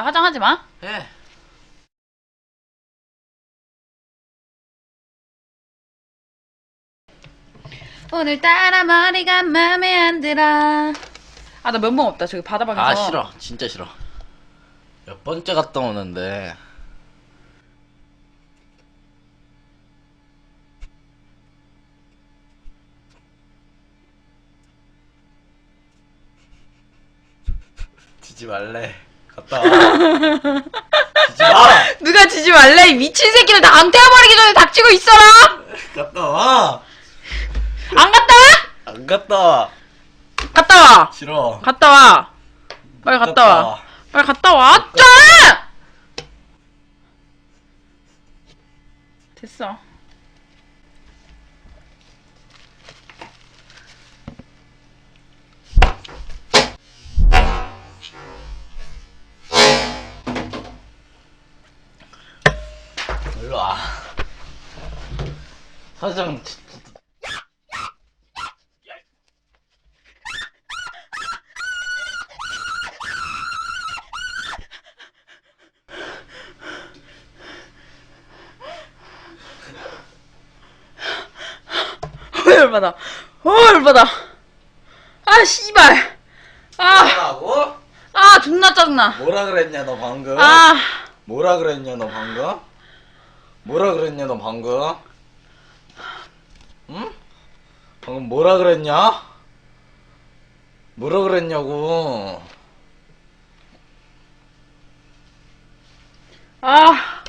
나 화장하지 마. 해. 오늘따라 머리가 마음에 안 들어. 아, 나 면봉 없다. 저기 바다방에서. 아 싫어 진짜 싫어 몇 번째 갔다 오는데 지지 말래 갔다 와 지지 마 누가 지지 말래? 이 미친 새끼를 나 앙태워버리기 전에 닥치고 있어라! 갔다 와안 안 갔다 와? 갔다 와 갔다 와! 싫어 갔다 와! 빨리 갔다 와. 빨리 갔다 와! 좀! 됐어. 일로 와 어, 열받아. 어, 열받아. 아, 씨발. 아, 뭐라고? 아, 존나 짜증나. 뭐라 그랬냐 너 방금? 아, 뭐라 그랬냐 너 방금? 뭐라 그랬냐 너 방금? 응? 방금 뭐라 그랬냐? 뭐라 그랬냐고 아.